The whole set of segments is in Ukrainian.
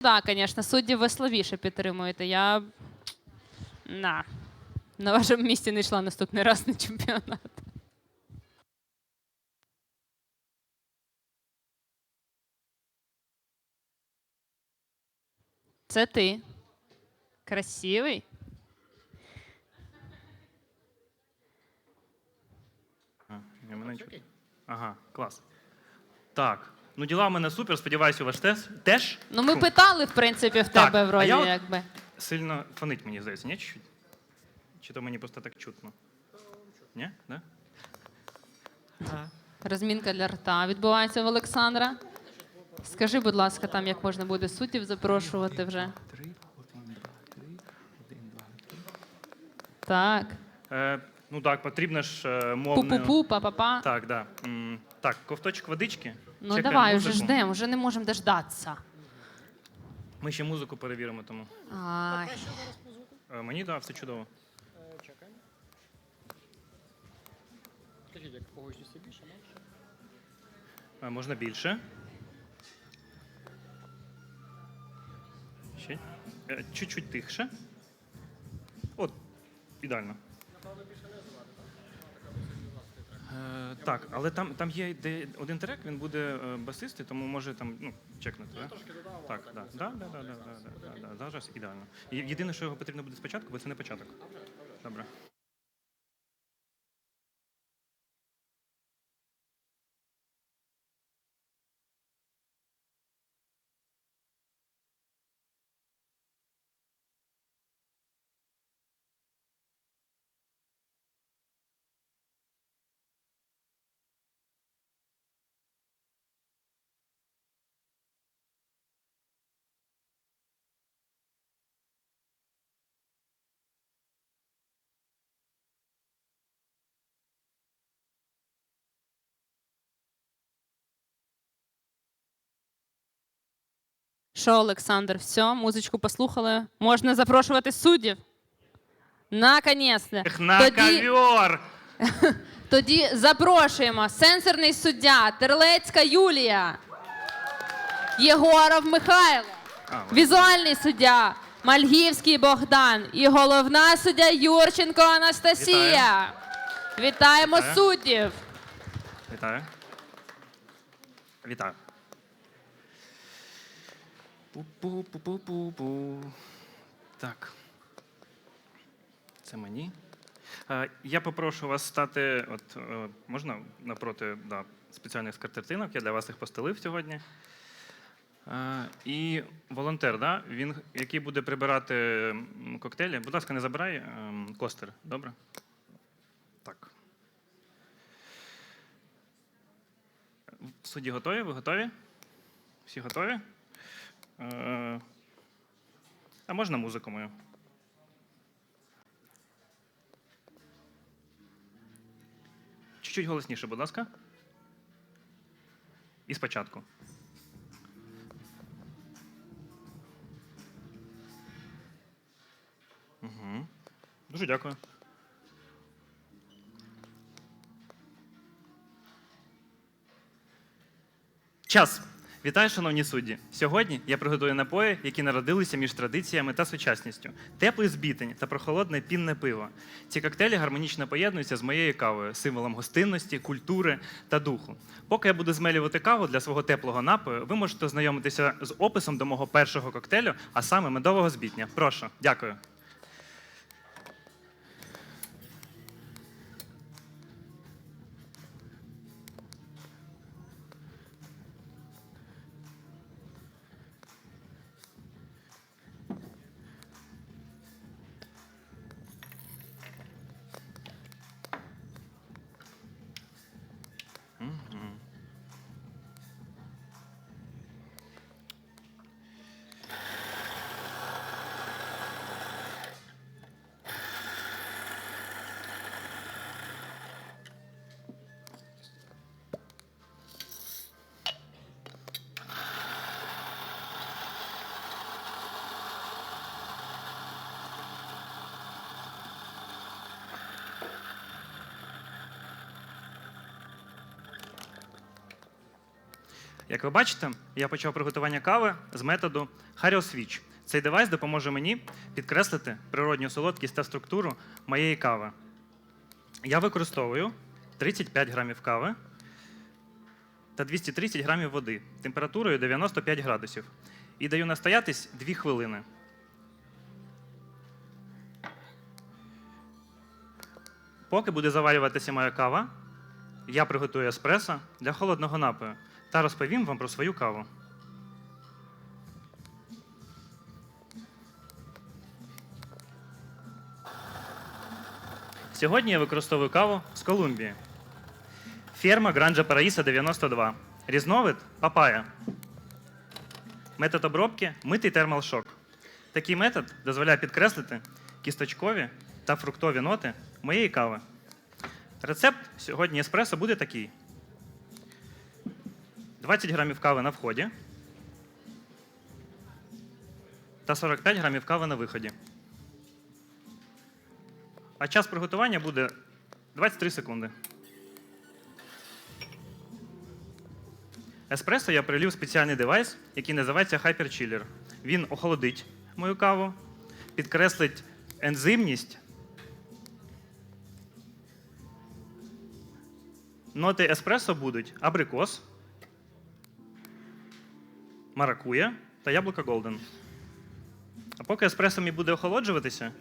Так, звісно, судді ви слабіше підтримуєте. Я на. На вашому місці не йшла наступний раз на чемпіонат. Це ти. Красивий. А, ні, мене. Ага, клас. Так. Ну, діла в мене супер, сподіваюся, у вас теж. Ну, ми питали, в принципі, в Так, тебе а вроді, я от- якби. Сильно фонить, мені здається, ні? Чуть-чуть? Чи то мені просто так чутно? Ні? Да? Розмінка для рта відбувається в Олександра. Скажи, будь ласка, там як можна буде суддів запрошувати вже. Так. Е, ну так, потрібно ж е. Пу-пу-пу, па-па-па. Так, да. М, так, ковточок водички. Ну Чекаємо давай, вже ждемо, вже не можемо дождатися. Ми ще музику перевіримо, тому. Ай. Е, мені, так, да, все чудово. Чекаємо. Скажіть, як по гучності більше, менше? Е, можна більше. Ще. Е, чуть-чуть тихше. От, ідеально. Е, так, але там, там є де один трек, він буде е, басистий, тому може там ну, чекнути. Да? Так, да. Да, да, да, да, да, да, да, зараз ідеально. Є- Єдине, що його потрібно буде спочатку, бо це не початок. Добре. Що, Олександр, все, музичку послухали. Можна запрошувати суддів. Наконець-то. На Тоді, ковер! тоді запрошуємо сенсорний суддя Терлецька Юлія, Єгоров Михайло, візуальний суддя Мальгівський Богдан і головна суддя Юрченко Анастасія. Вітаємо Вітаю. суддів. Вітаю. Вітаю. Пу-пу-пу-пу-пу-пу. Так. Це мені. Я попрошу вас стати, от е, можна напроти да, спеціальних скатертинок, я для вас їх постелив сьогодні. І волонтер, да, він, який буде прибирати коктейлі, будь ласка, не забирай ем, костер, добре? Так. Судді готові? Ви готові? Всі готові? Е, А можна музику мою? Чуть-чуть голосніше, будь ласка. І спочатку. Угу. Дуже дякую. Час. Вітаю, шановні судді. Сьогодні я приготую напої, які народилися між традиціями та сучасністю. Теплий збітень та прохолодне пінне пиво. Ці коктейлі гармонічно поєднуються з моєю кавою, символом гостинності, культури та духу. Поки я буду змелювати каву для свого теплого напою, ви можете ознайомитися з описом до мого першого коктейлю, а саме медового збітня. Прошу, дякую. Як ви бачите, я почав приготування кави з методу Hario Switch. Цей девайс допоможе мені підкреслити природню солодкість та структуру моєї кави. Я використовую 35 грамів кави та 230 грамів води температурою 95 градусів і даю настоятись 2 хвилини. Поки буде заварюватися моя кава, я приготую еспресо для холодного напою та розповім вам про свою каву. Сьогодні я використовую каву з Колумбії. Ферма Гранджа Параїса 92. Різновид папая. Метод обробки митий термалшок. Такий метод дозволяє підкреслити кісточкові та фруктові ноти моєї кави. Рецепт сьогодні еспресо буде такий: 20 грамів кави на вході та 45 грамів кави на виході. А час приготування буде 23 секунди. Еспресо я прилив спеціальний девайс, який називається Hyperchiller. Він охолодить мою каву, підкреслить ензимність. Ноти еспресо будуть абрикос, маракуя та яблуко Голден. А поки еспресо мій буде охолоджуватися,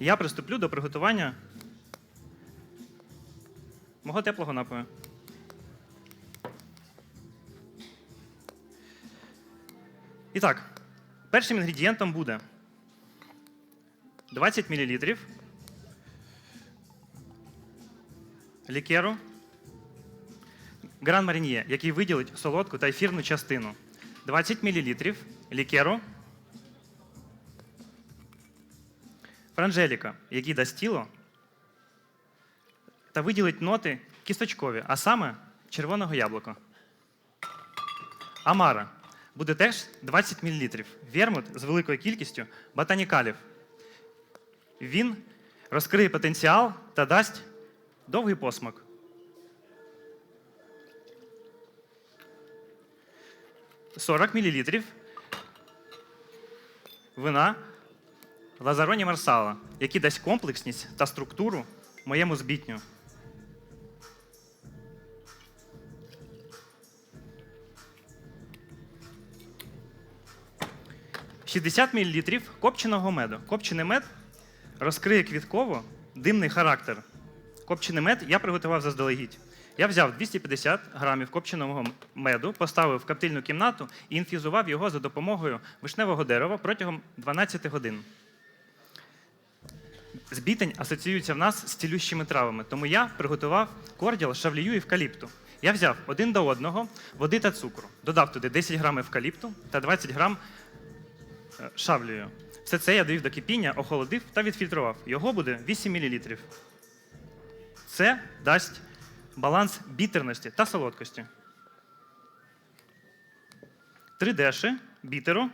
я приступлю до приготування мого теплого напою. І так, першим інгредієнтом буде 20 мл лікеру Гран Маріньє, який виділить солодку та ефірну частину. 20 мл лікеру Франжеліка, який дасть тіло та виділить ноти кісточкові, а саме червоного яблука. Амара буде теж 20 мл. Вермут з великою кількістю ботанікалів. Він розкриє потенціал та дасть довгий посмак. Сорок мл вина Лазароні Марсала, який дасть комплексність та структуру моєму збітню. – 60 мл копченого меду. Копчений мед розкриє квітково димний характер. Копчений мед я приготував заздалегідь. Я взяв 250 грамів копченого меду, поставив в коптильну кімнату і інфізував його за допомогою вишневого дерева протягом 12 годин. Збітень асоціюється в нас з цілющими травами, тому я приготував корділ шавлію евкаліпту. Я взяв один до одного води та цукру, додав туди 10 грам евкаліпту та 20 грам е, шавлію. Все це я довів до кипіння, охолодив та відфільтрував. Його буде 8 мл. Це дасть баланс бітерності та солодкості. Три деші бітеру,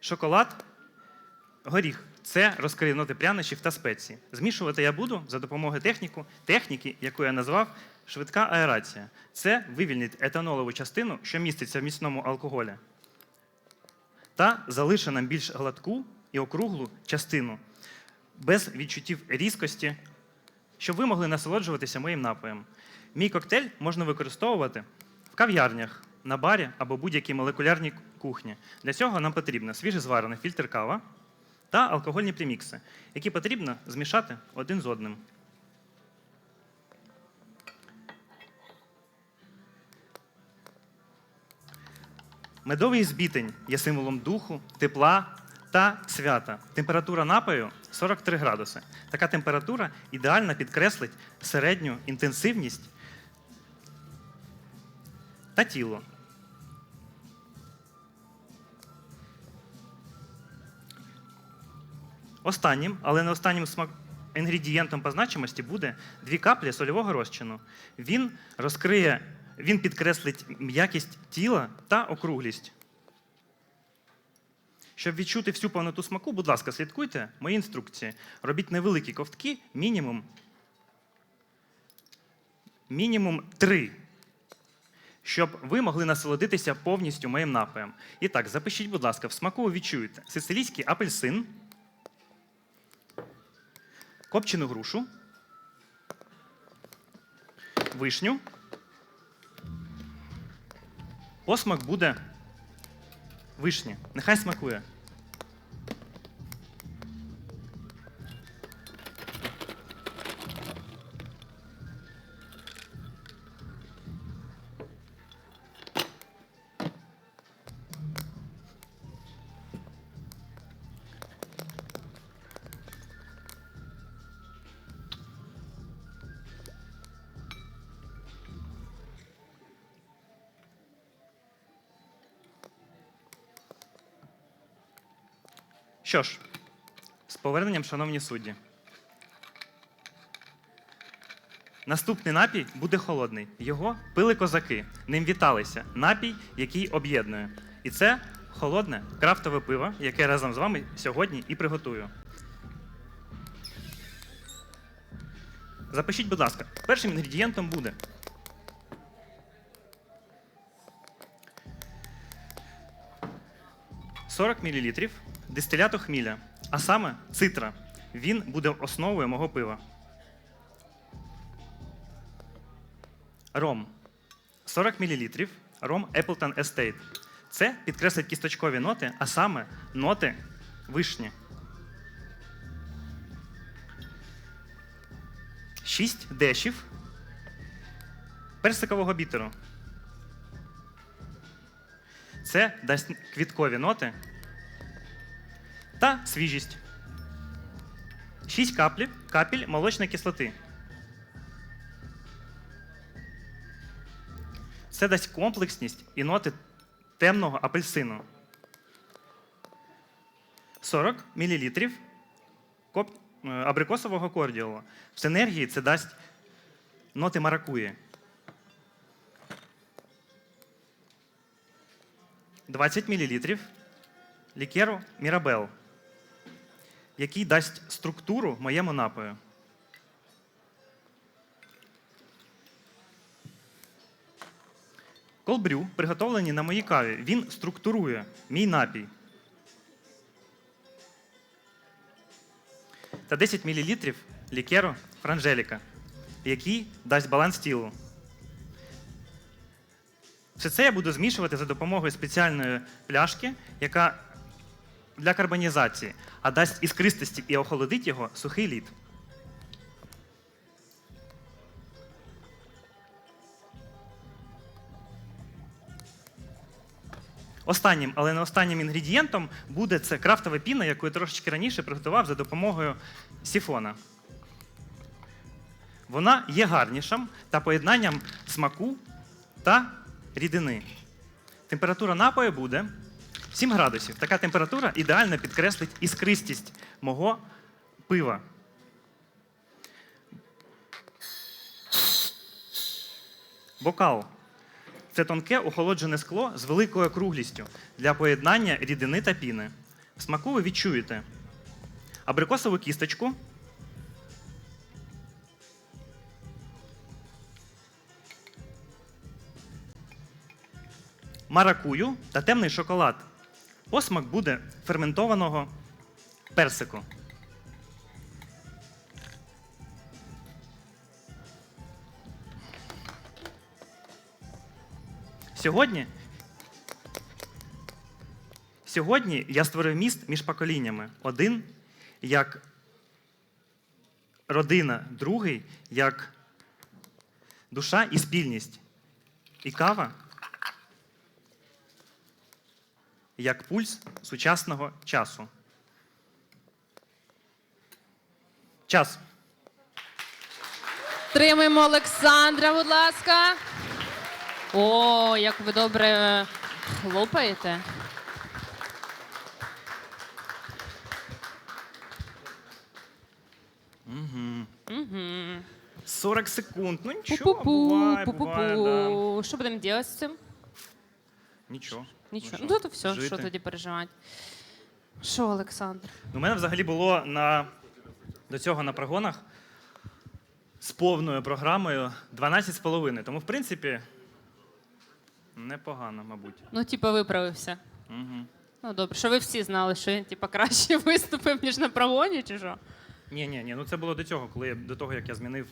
шоколад, горіх. Це розкриє ноти прянощів та спеції. Змішувати я буду за допомогою техніку, техніки, яку я назвав швидка аерація. Це вивільнить етанолову частину, що міститься в міцному алкоголі, та залишить нам більш гладку і округлу частину без відчуттів різкості, щоб ви могли насолоджуватися моїм напоєм. Мій коктейль можна використовувати в кав'ярнях, на барі або будь-якій молекулярній кухні. Для цього нам потрібно свіжезварений фільтр кава та алкогольні премікси, які потрібно змішати один з одним. Медовий збітень є символом духу, тепла та свята. Температура напою 43 градуси. Така температура ідеально підкреслить середню інтенсивність та тіло. Останнім, але не останнім смак... інгредієнтом по значимості буде дві каплі сольового розчину. Він розкриє, він підкреслить м'якість тіла та округлість. Щоб відчути всю повноту смаку, будь ласка, слідкуйте мої інструкції. Робіть невеликі ковтки, мінімум, мінімум 3 щоб ви могли насолодитися повністю моїм напоєм. І так, запишіть, будь ласка, в смаку відчуєте сицилійський апельсин, копчену грушу, вишню. Посмак буде вишні. Нехай смакує. Що ж, з поверненням, шановні судді. Наступний напій буде холодний. Його пили козаки. Ним віталися. Напій, який об'єднує. І це холодне крафтове пиво, яке разом з вами сьогодні і приготую. Запишіть, будь ласка, першим інгредієнтом буде – 40 мл дистиляту хміля, а саме цитра. Він буде основою мого пива. Ром 40 мл. Ром Appleton Estate. Це підкреслить кісточкові ноти, а саме ноти вишні. 6 дешів персикового бітеру. Це дасть квіткові ноти та свіжість. 6 каплів, капель молочної кислоти. Це дасть комплексність і ноти темного апельсину. 40 мл е, абрикосового кордіалу. В синергії це дасть ноти маракуї. 20 мл лікеру Мірабел, який дасть структуру моєму напою. Колбрю, приготовлені на моїй каві, він структурує мій напій. Та 10 мл лікеру Франжеліка, який дасть баланс тілу. Все це я буду змішувати за допомогою спеціальної пляшки, яка для карбонізації, а дасть іскристості і охолодить його сухий лід. Останнім, але не останнім інгредієнтом буде це крафтова піна, яку я трошечки раніше приготував за допомогою сіфона. Вона є гарнішим та поєднанням смаку та рідини. Температура напою буде 7 градусів. Така температура ідеально підкреслить іскристість мого пива. Бокал. Це тонке охолоджене скло з великою округлістю для поєднання рідини та піни. В смаку ви відчуєте абрикосову кісточку, маракую та темний шоколад. Посмак буде ферментованого персику. Сьогодні, сьогодні я створив міст між поколіннями. Один як родина, другий як душа і спільність. І кава як пульс сучасного часу. Час. Тримаємо Олександра, будь ласка. О, як ви добре хлопаєте. Угу. 40 секунд. Ну нічого, Пу-пу-пу, буває, буває, да. пу-пу-пу. Що будемо робити з цим? Нічого. Нічого. що, Ну, то все, жити. що тоді переживати. Що, Олександр? У мене взагалі було на, до цього на прогонах з повною програмою 12,5. Тому, в принципі, Непогано, мабуть. Ну, типа, виправився. Угу. Ну добре, що ви всі знали, що він типа краще виступив, ніж на правоні, чи що? Ні, ні, ні. Ну це було до цього, коли я до того, як я змінив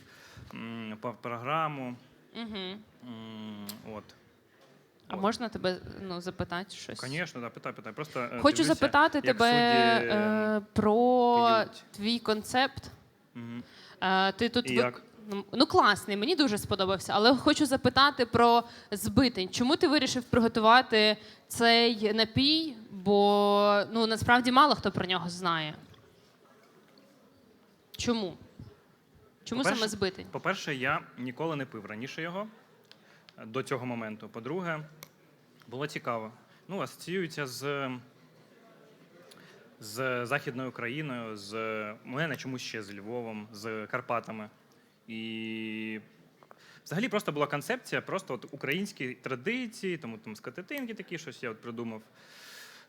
м, по- програму. Угу. М, от. А От. можна тебе ну, запитати щось? Звісно, да, питай, питай. Просто е, Хочу дивлюся, запитати як тебе судді, е, про підійдуть. твій концепт. Мгм. Е, ти тут І ви- як? Ну, Ну, класний, мені дуже сподобався. Але хочу запитати про збитень. Чому ти вирішив приготувати цей напій? Бо ну насправді мало хто про нього знає. Чому? Чому По-перше- саме збитень? По-перше, я ніколи не пив раніше його е, до цього моменту. По-друге, було цікаво. Ну, асоціюється з, з Західною Україною, з мене чомусь ще з Львовом, з Карпатами. І взагалі просто була концепція, просто от українські традиції, тому там скатертинки такі, щось я от придумав.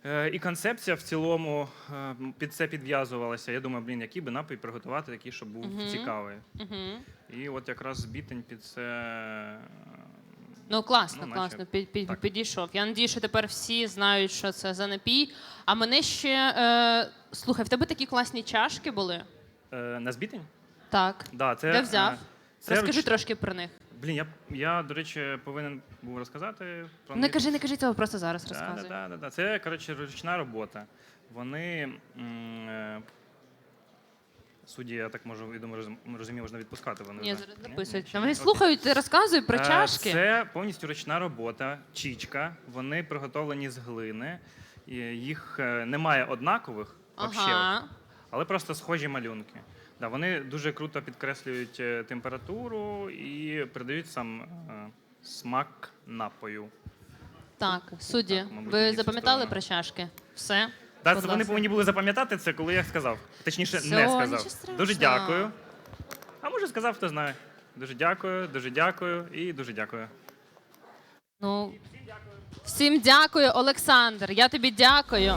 Е, І концепція в цілому е, під це підв'язувалася. Я думаю, блін, який би напій приготувати, такий, щоб був Мгм. цікавий. Угу. І от якраз збітень під це. Ну класно, Ну, наче класно, під, під, так. підійшов. Я надію, що тепер всі знають, що це за напій. А мене ще е, слухай, в тебе такі класні чашки були? е, На збітень? Так. Да, це, Де взяв? е, Це Розкажи руч- трошки про них. Блін, я, я, до речі, повинен був розказати про Не них. кажи, не кажи цього, просто зараз Да, розказуй. да, да, да. Це, коротше, ручна робота. Вони. м, е, Судді, я так можу, я думаю, розумію, можна відпускати. Вони Ні, вже. зараз записують. Вони слухають, ти розказуй про Е, чашки. Це повністю ручна робота, чічка. Вони приготовлені з глини. І Їх е, немає однакових, вообще, Ага. але просто схожі малюнки. Да, вони дуже круто підкреслюють е, температуру і придають сам е, смак напою. Так, судді, Так, мабуть, ви запам'ятали про чашки? Все. Да, Будь це вони ласка. повинні були запам'ятати це, коли я сказав. Точніше, Все, не сказав. страшного. Дуже дякую. А може сказав, хто знає. Дуже дякую, дуже дякую і дуже дякую. Ну, всім дякую, Олександр. Я тобі дякую.